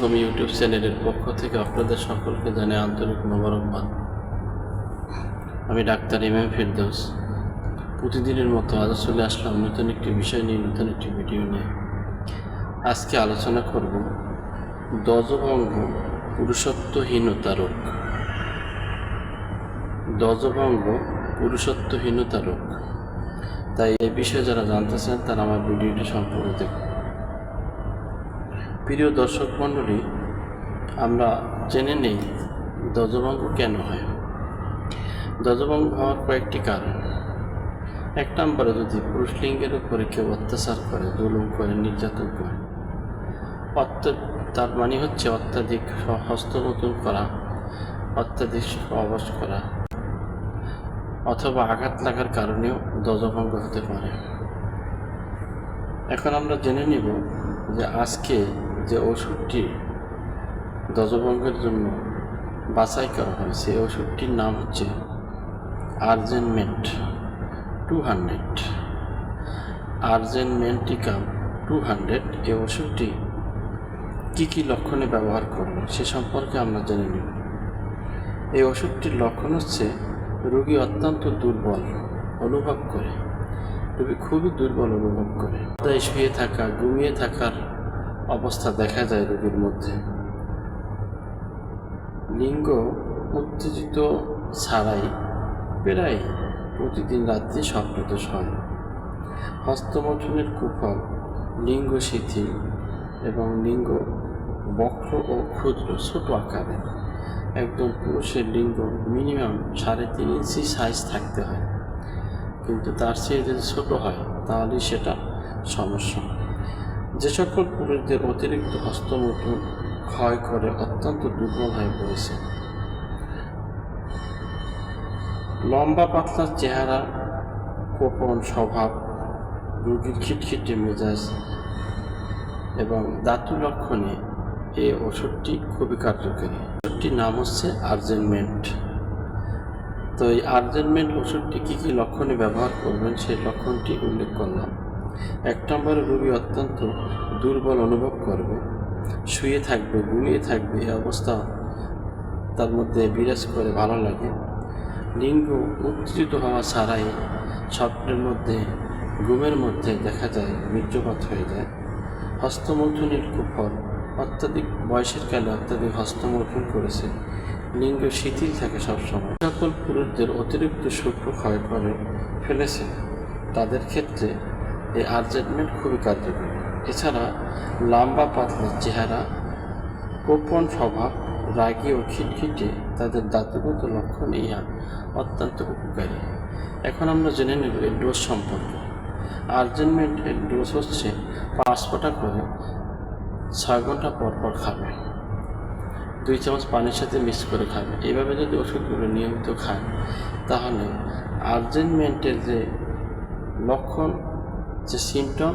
Home YouTube চ্যানেলের পক্ষ থেকে আপনাদের সকলকে জানাই আন্তরিক মোবারকবাদ। আমি ডাক্তার এম এম ফিরদৌস। প্রতিদিনের মতো আজ চলে আসলাম নতুন একটি বিষয় নিয়ে, নতুন একটি ভিডিও নিয়ে। আজকে আলোচনা করব দজভঙ্গ পুরুষত্বহীনতা রোগ। দজভঙ্গ পুরুষত্বহীনতা রোগ। তাই এ বিষয়ে যারা জানতে চান, তারা আমার ভিডিওটি সম্পূর্ণ দেখুন। প্রিয় দর্শক মণ্ডলী, আমরা জেনে নেই দজভঙ্গ কেন হয়। দজভঙ্গ হওয়ার কয়েকটি কারণ। এক নম্বরে, যদি পুরুষ লিঙ্গের উপরে কেউ অত্যাচার করে, জুলুম করে, নির্যাতন করে তার মানে হচ্ছে অত্যাধিক হ- হস্তমোদন করা, অত্যাধিক অবশ করা, অথবা আঘাত লাগার কারণেও দজভঙ্গ হতে পারে। এখন আমরা জেনে নিব যে আজকে যে ওষুধটি দজভঙ্গের জন্য বাছাই করা হয়, সেই ওষুধটির নাম হচ্ছে আর্জেনমেন্ট টু হান্ড্রেড। আর্জেনমেন্টিকাম টু হান্ড্রেড, এই ওষুধটি কী কী লক্ষণে ব্যবহার করব সে সম্পর্কে আমরা জেনে নিব। এই ওষুধটির লক্ষণ হচ্ছে, রোগী অত্যন্ত দুর্বল অনুভব করে, রোগী খুবই দুর্বল অনুভব করে। শুয়ে থাকা, ঘুমিয়ে থাকার অবস্থা দেখা যায় রোগীর মধ্যে। লিঙ্গ উত্তেজিত ছাড়াই প্রায় প্রতিদিন রাত্রি স্বপ্নদোষ হয়। হস্তমঠনের কুফল, লিঙ্গ শিথিল এবং লিঙ্গ বক্র ও ক্ষুদ্র ছোট আকারে। একদম পুরুষের লিঙ্গ মিনিমাম সাড়ে তিন ইঞ্চি সাইজ থাকতে হয়। কিন্তু তার চেয়ে যদি ছোটো হয়, তাহলে সেটা সমস্যা। যে সকল পুরুষদের অতিরিক্ত হস্তমুঠন ক্ষয় করে অত্যন্ত দুর্বল হয়ে পড়েছে। লম্বা পাতলা চেহারা, কোপন স্বভাব, রোগীর খিটখিটে মেজাজ এবং দাতু লক্ষণে এই ওষুধটি খুবই কার্যকরী। ওষুধটির নাম হচ্ছে আর্জেনমেন্ট। তো এই আর্জেনমেন্ট ওষুধটি কী কী লক্ষণে ব্যবহার করবেন সেই লক্ষণটি উল্লেখ করলাম। এক নম্বরে রোগী অত্যন্ত দুর্বল অনুভব করবে, শুয়ে থাকবে ঘুমিয়ে থাকবে এই অবস্থা তার মধ্যে বিরাজ করে ভালো লাগে। লিঙ্গ উত্তেজিত হওয়া ছাড়াই স্বপ্নের মধ্যে, ঘুমের মধ্যে দেখা যায় মৃত্যুপাত হয়ে যায়। হস্তমৈথুনের কুফল, অত্যাধিক বয়সের কালে অত্যাধিক হস্তমৈথুন করেছে। লিঙ্গ শিথিল থাকে সবসময়। সকল পুরুষদের অতিরিক্ত শুক্র ক্ষয় করে ফেলেছে। তাদের ক্ষেত্রে এই আর্জেন্টমেন্ট খুবই কার্যকরী। এছাড়া লম্বা পাতলা চেহারা কোপন স্বভাব, রাগী ও খিটখিটে তাদের দাঁতগত লক্ষণ ইহা অত্যন্ত উপকারী। এখন আমরা জেনে নেব এর ডোজ সম্পর্কে। আর্জেন্টমেন্টের ডোজ হচ্ছে পাঁচ ফোঁটা করে ছয় ঘণ্টা পর পর খাবে। দুই চামচ পানির সাথে মিক্স করে খাবে। এইভাবে যদি ওষুধগুলো নিয়মিত খায়, তাহলে আর্জেন্টমেন্টের যে লক্ষণ যে সিমটম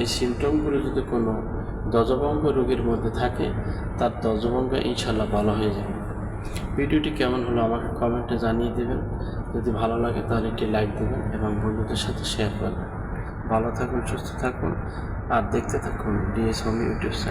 এই সিমটমগুলো যদি কোনো দজবঙ্গ রোগীর মধ্যে থাকে, তার দজভঙ্গ ইনশাল্লাহ ভালো হয়ে যাবে। ভিডিওটি কেমন হলো আমাকে কমেন্টে জানিয়ে দেবেন। যদি ভালো লাগে তাহলে একটি লাইক দেবেন এবং বন্ধুদের সাথে শেয়ার করবেন। ভালো থাকুন, সুস্থ থাকুন, আর দেখতে থাকুন ডিএস হোম ইউটিউব চ্যানেল